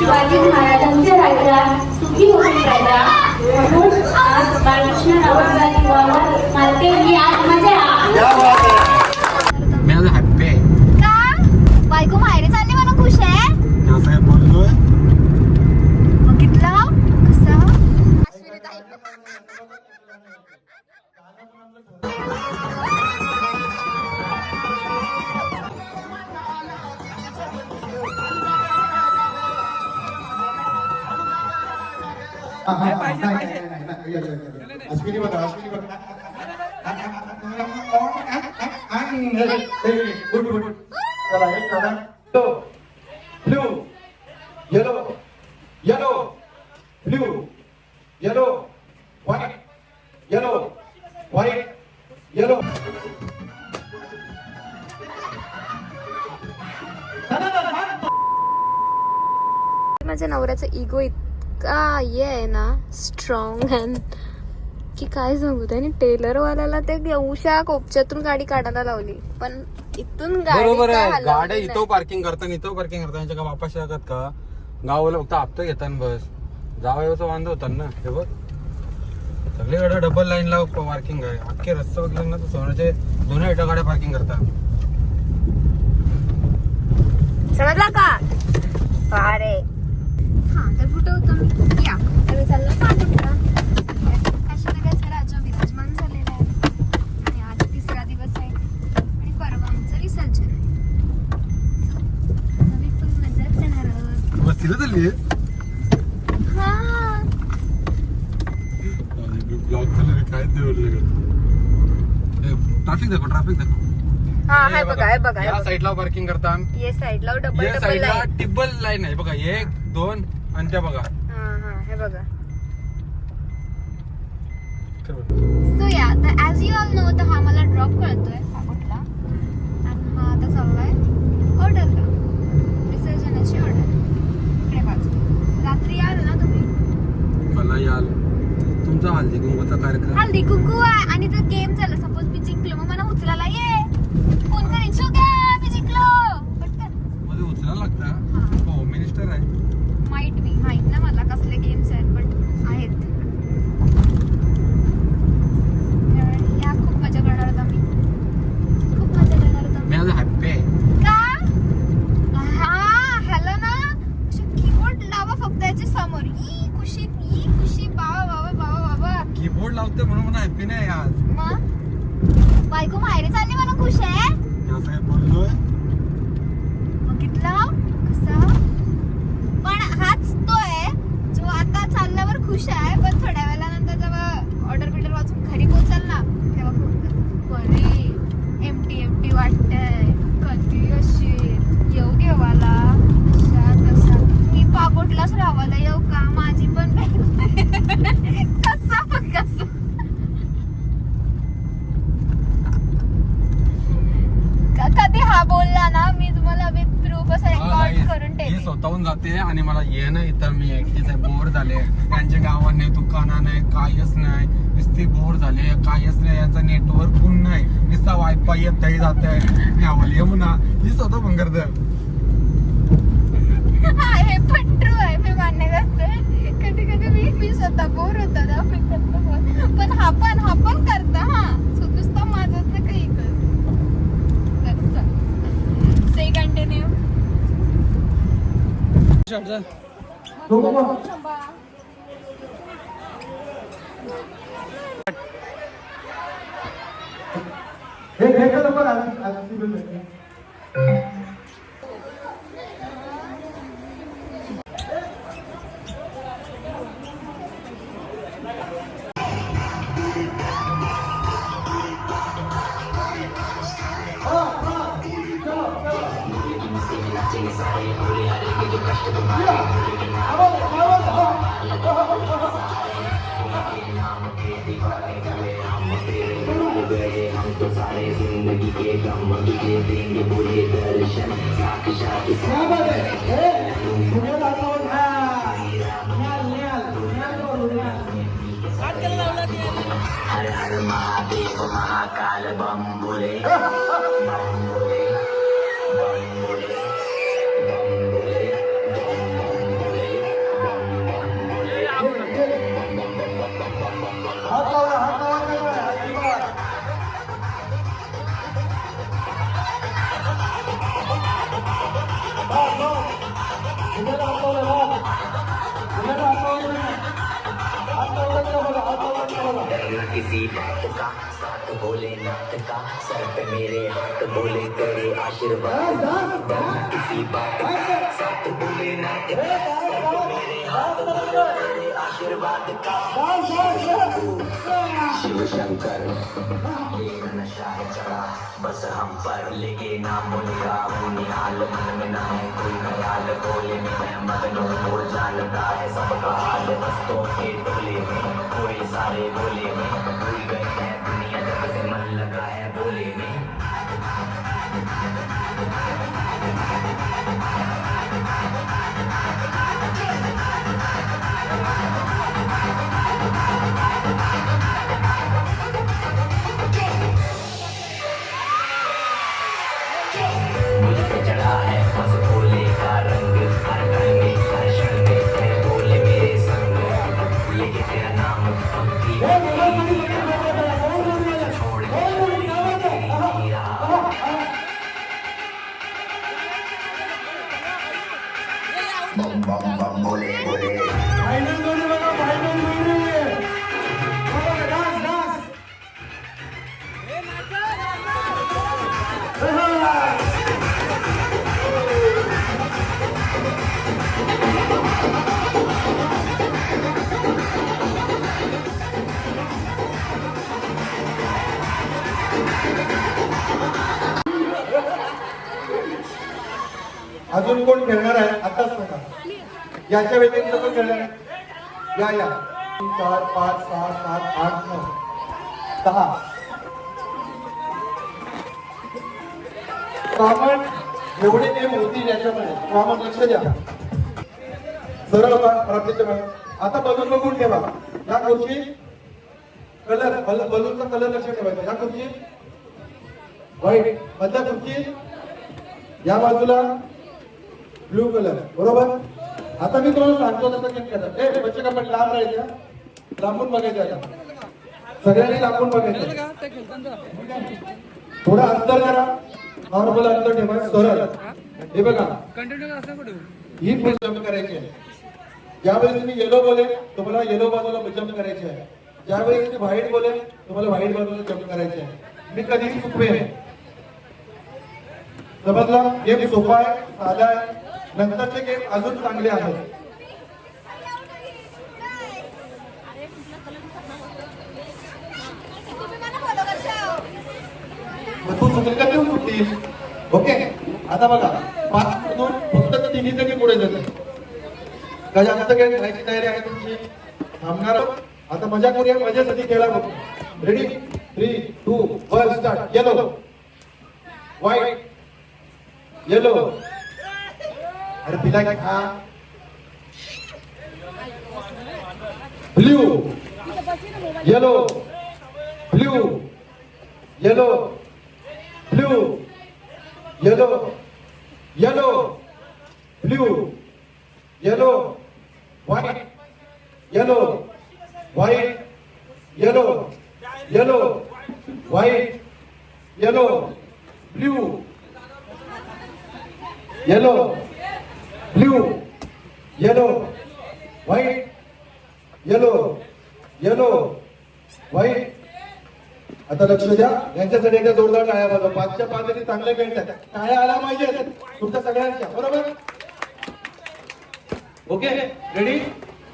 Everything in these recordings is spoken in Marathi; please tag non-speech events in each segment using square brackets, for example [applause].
शिवाजी महाराजांचे राजा सुखी होती राजा. म्हणून आज बाळकृष्ण नवरचा दिवावर मारते मी आज मजा. अश्विनी बघा अश्विनी बघा. Good good. चला एक काय सांगू? त्याने टेलर वाल्याला ते उषा कोपच्यातून गाडी काढायला लावली. पण इथून गाडी बरोबर आहे. गाड्या. इथं पार्किंग करतात इथं पार्किंग करतात यांच्या का वापस शकत का? गावाला फक्त हप्ता घेतात बस. जावयाचा वांदा होतात ना. हे बघ. सगळीकडे डबल लाईन ला पार्किंग आहे. अख्खे रस्ते बघले ना तर सोन्याचे दोन्ही एका गाड्या पार्किंग करतात. समजला का? अरे. हा तर कुठं होतो? मी या. तर चाललो. पाटुकला कशाला राजा विराजमान झालेला आहे आणि आज तिसरा दिवस आहे आणि परवा आमचं विसर्जन आहे आम्ही पण मजा करणार हा. काय ट्रॅफिक दाखव ट्रॅफिक दाखव. हा हे बघा हे बघा हे या. साईडला पार्किंग करतात ये साईडला डबल या डबल साईडला लाईन टिबल लाईन आहे. बघा एक दोन आणि त्या बघा. हा हा हे बघा. सो या तर ॲज यू ऑल नो तर हा मला ड्रॉप करतोय हा कुठला आणि हा आता चाललाय ऑर्डरला विसर्जनाची ऑर्डर रात्री याल ना तुम्ही. मला याल तुमचा हल्दी कुंकूचा कार्यक्रम. हल्दी कुंकू आहे आणि जर गेम झाला सपोज मी जिंकलो मग मला उचलायला ये फोन करीन शो घ्या मी जिंकलो पटकनमध्ये उचलायला लागतं हो मिनिस्टर आहे माहीत मी माहीत ना मला कसले गेम्स आहेत बट आहेत त्यावेळी या खूप मजा करणार होता मी खूप मजा करणार होता मी मी आज हॅप्पी आहे का हा हॅलो ना कीबोर्ड लावा फक्त याच्या समोर ई खुशी ई खुशी बाबा बाबा बाबा बाबा कीबोर्ड लावते म्हणून मला हॅप्पी नाही आज मग बायको माहेरी चालली म्हणून खुश आहे मी असं काय बोललोय बघितलं कसं पण हाच तो आहे जो आता चालल्यावर खुश आहे पण थोड्या वेळानंतर जेव्हा ऑर्डर बिल्डर वाचून घरी पोहोचल ना तेव्हा खूप बरी एमटी एमटी वाटतंय कधी अशी येऊ घेवाला अशा तसा मी पापोटलाच राहावाला येऊ का माझी पण कसा पण कसं क- कधी हा बोलला ना मी तुम्हाला विथ प्रूफ असं रेकॉर्ड करून ही ठेवेन स्वतःहून जाते आणि मला ये ना इथं मी एकटीच आहे बोर झाले यांच्या गावात नाही दुकाना नाही काहीच नाही. नुसती बोर झाले काहीच नाही यांचं नेटवर्क पण नाही. नुसता वायफाय येत जात आहे मी आम्हाला येऊ ना ही स्वतः पण करते हा हे पण ट्रू आहे. मी मान्य करते. कधी कधी मी मी स्वतः बोर होता ना मी करतो. पण हा पण हा पण करता हा. सो नुसता माझाच ना काही कंटिन्यू ベッドの方が暑い部分ですね。I'm आज आज ती बिल भेटली. क्या बात आहे? हे, पुण्यात आता बघ, हा. न्याल, न्याल, न्याल करू, न्याल. आशीर्वाद बोले मेरे हाथ आशीर्वाद का शिव शंकर नशा है चढ़ा बस हम पर लेके नाम उनका हूँ निहाल मन में ना है कोई ख्याल बोले में मैं मगन हूँ जानता है सबका हाल मस्तों के टोले में कोई सारे बोले में मुझ पे चढ़ा है याच्या व्यतिरिक्त पण खेळणार या या. तीन, चार पाच सहा सात आठ नऊ. दहा. श्रावण एवढे गेम होतील याच्यामध्ये श्रावण लक्ष द्या. सरळ बा- आता बलून बघून ठेवा? या खुर्ची. कलर बलूनचा कलर लक्ष ठेवायचा. या खुर्ची. व्हाईट. मधल्या खुर्ची. या बाजूला ब्लू कलर. बरोबर? आता मी तुम्हाला सांगतो तसं केलं ए बच्चे का पण लांब राहायच्या लांबून बघायचं आता. सगळ्यांनी लांबून बघायचं. थोडं अंतर करा. नॉर्मल अंतर ठेवा सरळ. हे बघा. ही पण जम्प करायची आहे. ज्यावेळेस तुम्ही येलो बोले तुम्हाला येलो बाजूला जम्प करायची आहे. ज्यावेळेस तुम्ही व्हाईट बोले तुम्हाला व्हाईट बाजूला जम्प करायची आहे. मी कधीही चुकवे समजला? गेम सोपा आहे साधा आहे. नंतरचे गेम अजून चांगले आहेत. मग तू चुकली का देऊ ओके आता बघा. पाच दोन फक्त तिन्ही जणी पुढे जाते काय जास्त गेम खेळायची तयारी आहे तुमची? थांबणार आता मजा करूया मजेसाठी खेळा बघ ready three two one start yellow white yellow I'll be like uh, blue, yellow, blue, yellow, blue, yellow, yellow, blue, yellow, white, yellow, white, yellow, yellow, white, yellow, blue, yellow. Blue yellow white yellow yellow white आता लक्ष द्या यांच्यासाठी एकदा जोरदार टाळ्या वाजवा. पाचच्या पाच तरी चांगले खेळतात टाळ्या आल्या पाहिजे तुमच्या सगळ्यांच्या बरोबर? Okay ready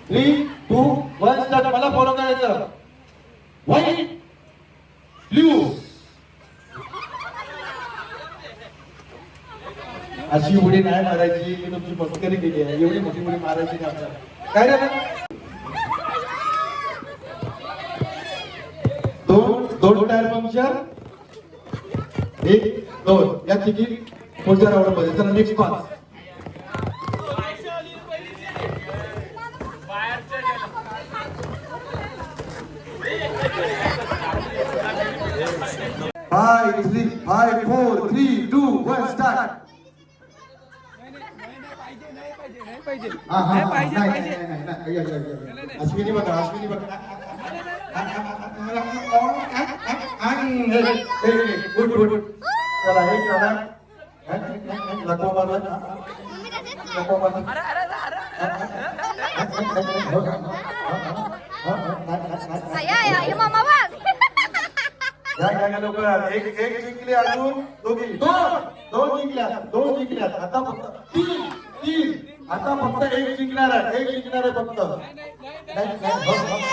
three two one start मला फॉलो करायचं. व्हाईट ब्ल्यू अशी उडी नाही मारायची मी तुमची मस्करी केली आहे. एवढी मोठी उडी मारायची नाही काय रे दोन दोन टायर पंक्चर एक दोन. या तिकीट पुढच्या राऊंडमध्ये. चला नेक्स्ट पाच. Five, three, five, four, three, two, one, start. हा हा हा. नाही, नाही, नाही, नाही, नाही. या, या, या, या. अश्विनी बघा अश्विनी बघा गुड गुड गुड चला हे करा लकवा मारला तुम्ही तसेच लकवा मारला आया, आया, आया, मामा बघ या घ्या लवकर एक एक जिंकली अजून दोघी दोन दोन जिंकल्या दोन जिंकल्या आता फक्त तीन तीन आता फक्त एक जिंकणार आहे एक जिंकणार आहे फक्त हो, हो, हो, हो, हो,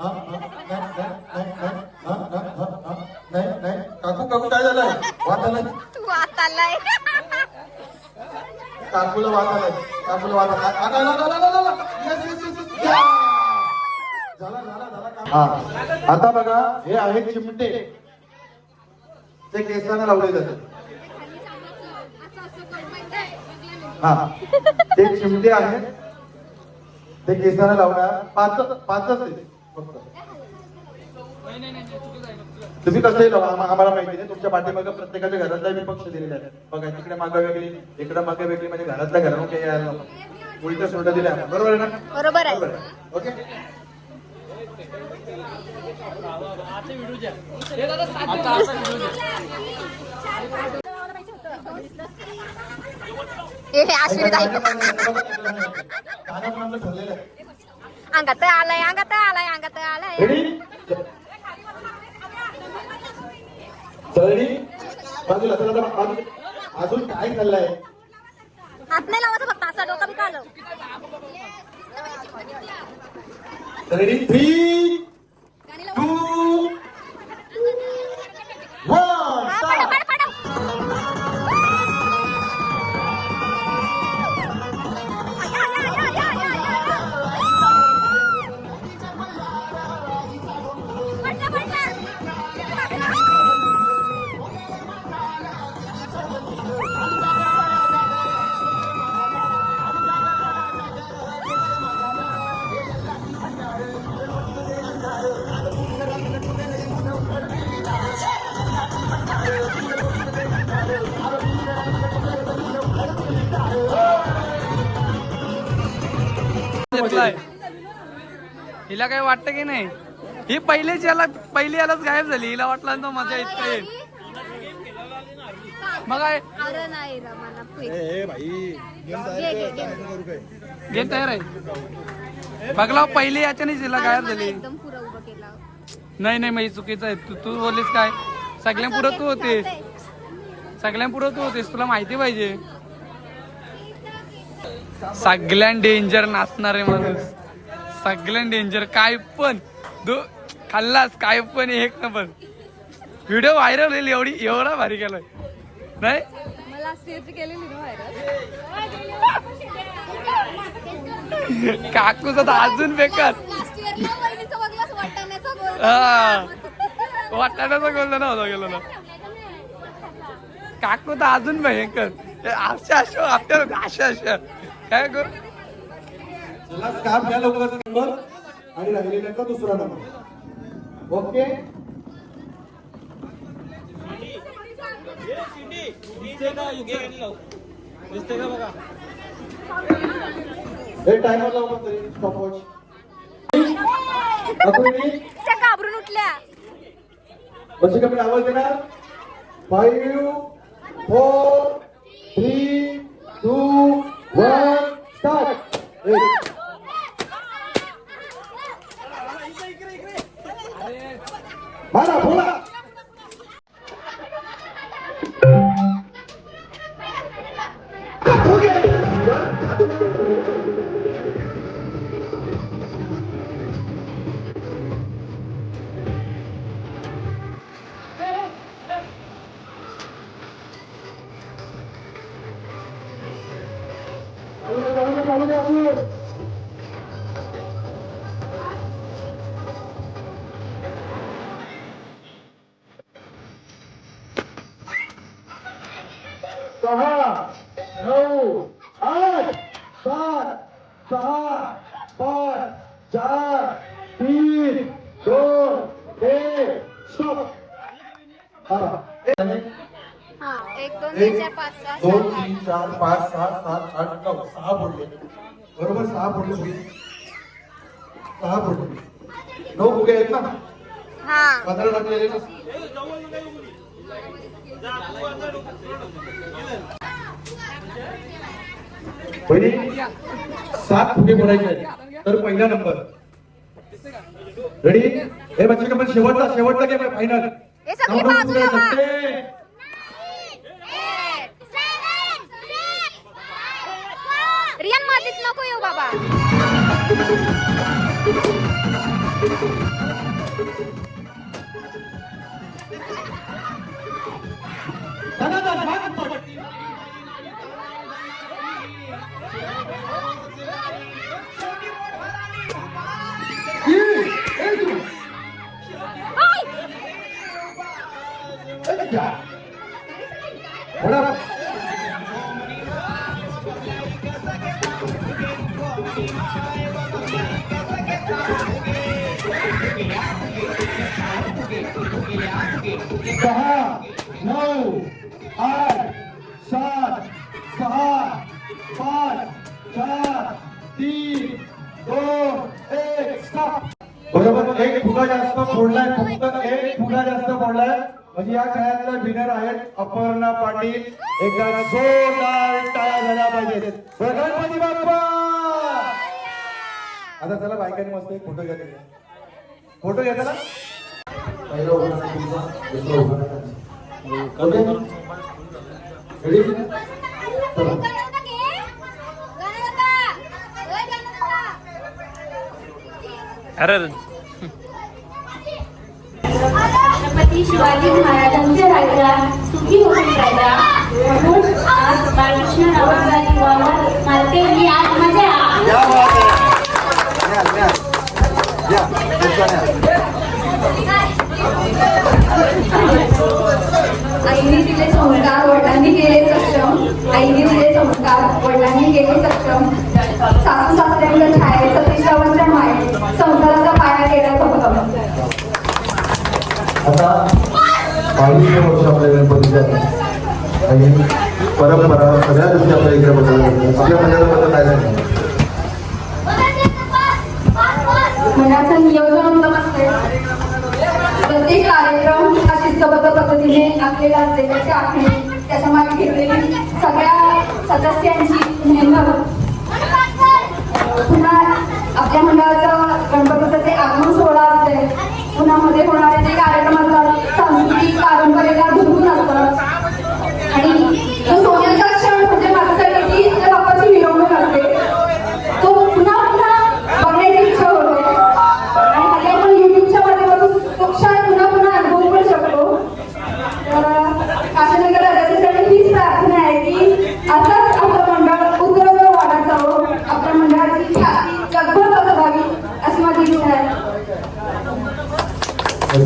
हा, हा, हा, हा, हा, हा, हा. काकू काकू काय झालंय वाद आलाय काकूला वाद आलाय काकूला वाद आलाय. हा आता बघा हे आहेत चिमटे ते केसांना लावले जातात हा. ते चिमटे आहेत ते केसांना लावणार. पाच पाचच आहेत फक्त. तुम्ही कसंही लावा. आम्हा- आम्हाला माहिती नाही. तुमच्या पाठीमागे प्रत्येकाच्या घरातला मी पक्ष दिलेला आहे. बघा तिकडे मागं वेगळी इकडे मागे वेगळी. म्हणजे घरातल्या घरावर काही यायला नको. उलट सोड दिल्या बरोबर आहे ना? बरोबर आहे. बरोबर आहे. ओके? हे ताई. ठरलेलं आहे. अंगात आलाय अंगात आलाय अंगात आलाय. बाजूला चला. अजून काय चाललंय? हात नाही लावायचं फक्त असं डोकं बी काढलं. थ्री टू हिला काय वाटतं की नाही? ही पहिलेच याला पहिली यालाच गायब झाली. हिला वाटलं ना मजा इतका. येईल मग काय? अरे नाही रे, मला quick. घे, घे, घे. गेम तयार आहे. बघला पहिली याच्यानेच हिला गायब मला झाली. एकदम पुरा उभं केला. नाही नाही मग हे चुकीचं आहे. तू तू बोललीस काय? सगळ्या पुरं तू होतेस. सगळ्या पुरं तू होतेस. तुला माहिती पाहिजे. सगळ्यात डेंजर नाचणारे माणूस. सगळ्यात डेंजर काय पण. दो खाल्लास काय पण एक नंबर व्हिडिओ व्हायरल होईल एवढी एवढा भारी केलाय. नाही? काकूचा तर अजून बेकार. हा. वाटाण्याचा गोल नव्हता गेलो ना. काकू तर अजून भयंकर. अशा अशा आपल्याला अशा अशा काय करू? चला स्कार्फ घ्या लवकर नंबर आणि राहिलेल्यांचा दुसरा नंबर. ओके? हे टायमर लावून तरी स्टॉपवॉच घाबरून उठल्या. बच्चे कमी आवाज देणार? Five four three two one start सहा नऊ आठ सात सहा पाच चार तीन दोन एक स्टॉप एक दोन तीन चार पाच सहा सात सात आठ नऊ सहा बोलले. बरोबर सहा बोलले सहा बोलले नऊ फुगे आहेत ना? पंधरा टाकलेले ना? बहिणी सात फुगे भरायचे आहेत. तर पहिला नंबर. रेडी हे बच्चे का पण शेवटचा शेवटचा गेम आहे फायनल. रियान मातीत नको येऊ बाबा. सहा नऊ आठ सात सहा पाच चार तीन दोन एक stop. बरोबर एक फुगा जास्त फोडलाय फक्त एक फुगा जास्त फोडलाय. म्हणजे या खेळातला विनर आहेत अपर्णा पाटील. एकदा जोरदार टाळ्या झाल्या पाहिजेत. बरं, गणपती बाप्पा! आता चला बायकांनी मस्त एक फोटो घ्या फोटो घ्या चला पहिला उभा दुसरा उभा अरे. छत्रपती शिवाजी महाराजांच्या राज्या सुखी होती राजा म्हणून आज बाळकृष्ण रावांचा दिवावर मारते मी आज मजा [laughs] आईने दिले संस्कार वडिलांनी केले सक्षम. आईने दिले संस्कार वडिलांनी केले सक्षम. सासू सासऱ्यांच्या छायेचं तिच्यावरच्या माये संसाराचा पाया केला भक्कम आता बावीसशे वर्ष आपल्या गणपतीच्या आणि परंपरा सगळ्या गोष्टी आपल्या इकडे बदलल्या आपल्या काय मनाचं नियोजन उत्तम असते प्रत्येक कार्यक्रम म्हणजे हा आखलेला असते त्याची आखणी त्याच्यामागे घेतलेली सगळ्या सदस्यांची मेहनत. पुन्हा आपल्या मंडळाचं गणपतीचं जे आगमन सोहळा असते पुन्हा मध्ये होणारे जे कार्यक्रम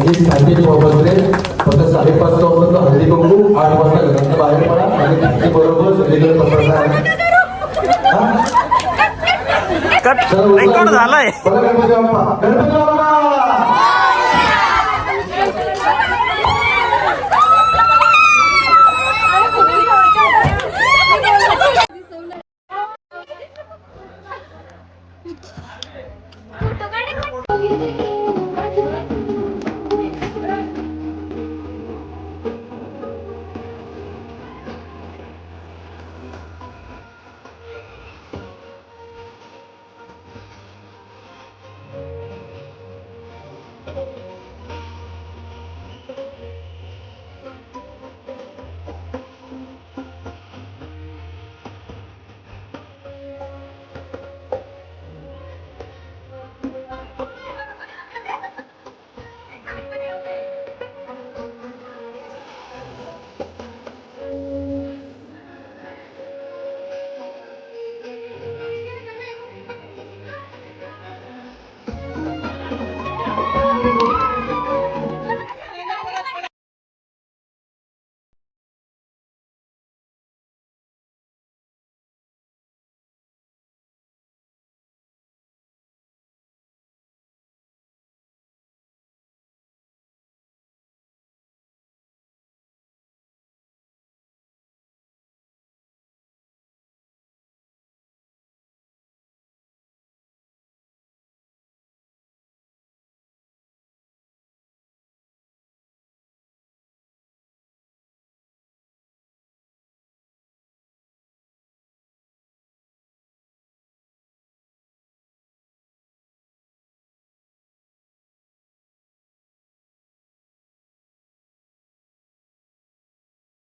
नक्कीच खांदेची वापरले फक्त साडेपाच वाजता हळदी बघू आठ वाजता घराच्या बाहेर पडा. आणि खांदी बरोबर सगळीकडे पसरणार आहे? कट. चला, रेकॉर्ड झालाय. गणपती बाप्पा. गणपती बाप्पा